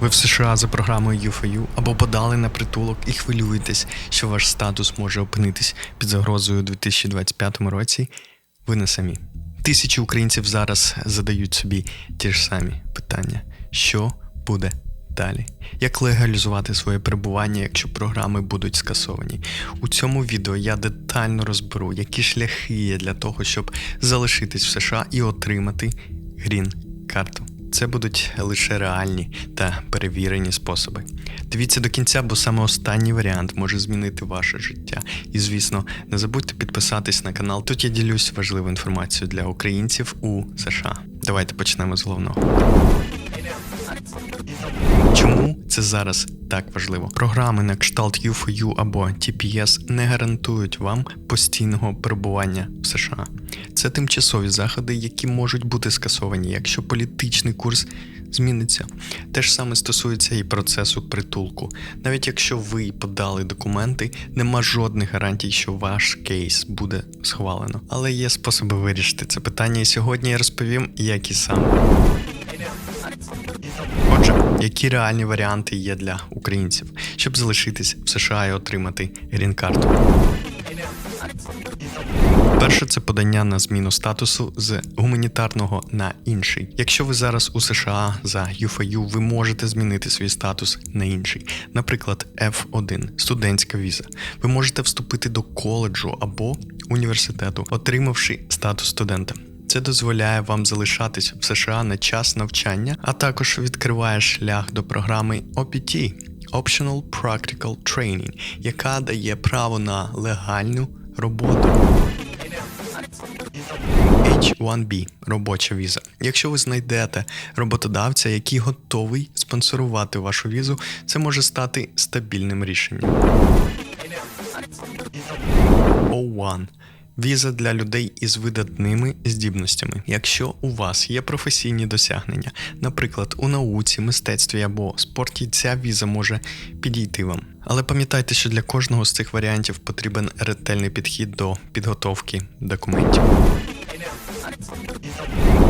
Ви в США за програмою U4U або подали на притулок і хвилюєтесь, що ваш статус може опинитись під загрозою у 2025 році. Ви не самі. Тисячі українців зараз задають собі ті ж самі питання: що буде далі? Як легалізувати своє перебування, якщо програми будуть скасовані? У цьому відео я детально розберу, які шляхи є для того, щоб залишитись в США і отримати грін карту. Це будуть лише реальні та перевірені способи. Дивіться до кінця, бо саме останній варіант може змінити ваше життя. І звісно, не забудьте підписатись на канал. Тут я ділюсь важливою інформацією для українців у США. Давайте почнемо з головного. Чому це зараз так важливо? Програми на кшталт U4U або TPS не гарантують вам постійного перебування в США. Це тимчасові заходи, які можуть бути скасовані, якщо політичний курс зміниться. Те ж саме стосується і процесу притулку. Навіть якщо ви подали документи, нема жодних гарантій, що ваш кейс буде схвалено. Але є способи вирішити це питання, і сьогодні я розповім, які саме. Які реальні варіанти є для українців, щоб залишитись в США і отримати грін-карту? Перше це подання на зміну статусу з гуманітарного на інший. Якщо ви зараз у США за UFU, ви можете змінити свій статус на інший, наприклад, F1 студентська віза. Ви можете вступити до коледжу або університету, отримавши статус студента. Це дозволяє вам залишатись в США на час навчання, а також відкриває шлях до програми OPT Optional Practical Training, яка дає право на легальну роботу. H1B робоча віза. Якщо ви знайдете роботодавця, який готовий спонсорувати вашу візу, це може стати стабільним рішенням. O1 Віза для людей із видатними здібностями. Якщо у вас є професійні досягнення, наприклад, у науці, мистецтві або спорті, ця віза може підійти вам. Але пам'ятайте, що для кожного з цих варіантів потрібен ретельний підхід до підготовки документів.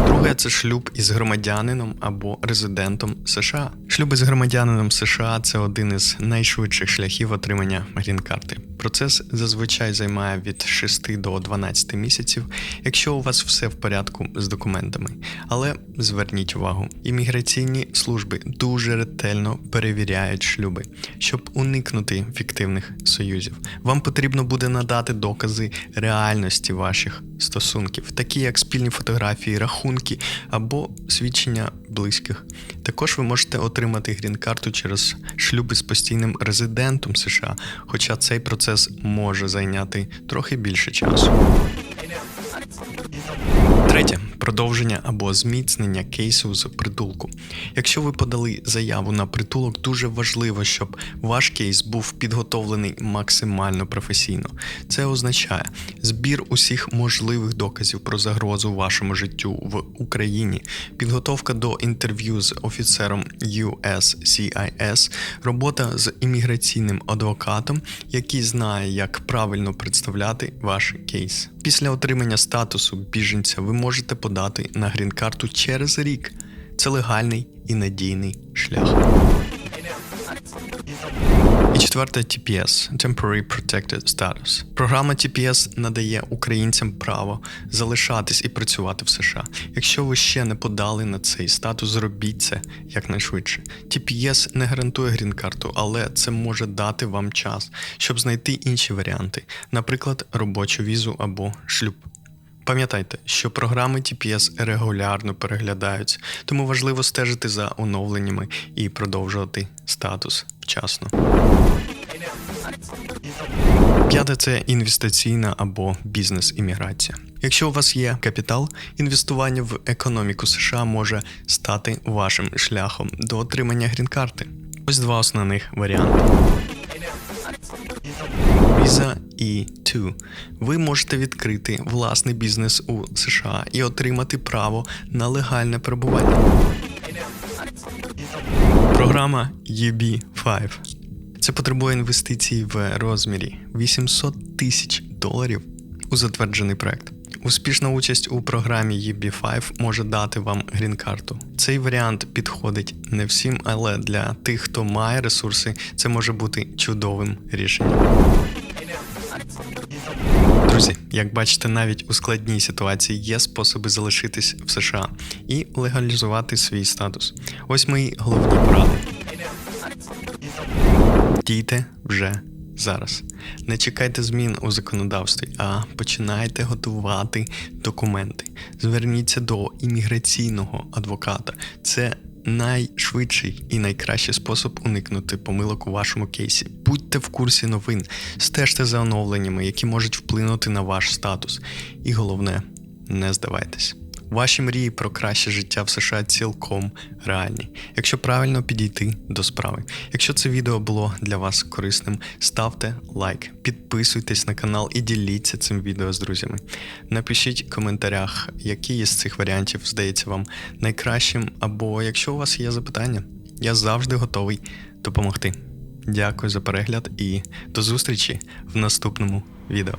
Друге це шлюб із громадянином або резидентом США. Шлюб із громадянином США це один із найшвидших шляхів отримання грін-карти. Процес зазвичай займає від 6 до 12 місяців, якщо у вас все в порядку з документами. Але зверніть увагу, імміграційні служби дуже ретельно перевіряють шлюби, щоб уникнути фіктивних союзів. Вам потрібно буде надати докази реальності ваших стосунків, такі як спільні фотографії, рахунки або свідчення близьких. Також ви можете отримати грін-карту через шлюби з постійним резидентом США, хоча цей процес може зайняти трохи більше часу. Третє продовження або зміцнення кейсу з притулку. Якщо ви подали заяву на притулок, дуже важливо, щоб ваш кейс був підготовлений максимально професійно. Це означає збір усіх можливих доказів про загрозу вашому життю в Україні, підготовка до інтерв'ю з офіцером USCIS, робота з імміграційним адвокатом, який знає, як правильно представляти ваш кейс. Після отримання статусу біженця ви можете подати на грін-карту через рік. Це легальний і надійний шлях. Четверте TPS Temporary Protected Status. Програма TPS надає українцям право залишатись і працювати в США. Якщо ви ще не подали на цей статус, зробіть це якнайшвидше. TPS не гарантує грін-карту, але це може дати вам час, щоб знайти інші варіанти, наприклад, робочу візу або шлюб. Пам'ятайте, що програми TPS регулярно переглядаються, тому важливо стежити за оновленнями і продовжувати статус вчасно. П'яте це інвестиційна або бізнес-імміграція. Якщо у вас є капітал, інвестування в економіку США може стати вашим шляхом до отримання грін-карти. Ось два основних варіанти. Visa E2. Ви можете відкрити власний бізнес у США і отримати право на легальне перебування. Програма UB5. Це потребує інвестицій в розмірі 800 тисяч доларів у затверджений проект. Успішна участь у програмі UB5 може дати вам грін-карту. Цей варіант підходить не всім, але для тих, хто має ресурси, це може бути чудовим рішенням. Друзі, як бачите, навіть у складній ситуації є способи залишитись в США і легалізувати свій статус. Ось мої головні поради. Дійте вже зараз. Не чекайте змін у законодавстві, а починайте готувати документи. Зверніться до імміграційного адвоката. Це найшвидший і найкращий спосіб уникнути помилок у вашому кейсі. Будьте в курсі новин, стежте за оновленнями, які можуть вплинути на ваш статус. І головне, не здавайтесь. Ваші мрії про краще життя в США цілком реальні, якщо правильно підійти до справи. Якщо це відео було для вас корисним, ставте лайк, підписуйтесь на канал і діліться цим відео з друзями. Напишіть в коментарях, який із цих варіантів здається вам найкращим, або якщо у вас є запитання, я завжди готовий допомогти. Дякую за перегляд і до зустрічі в наступному відео.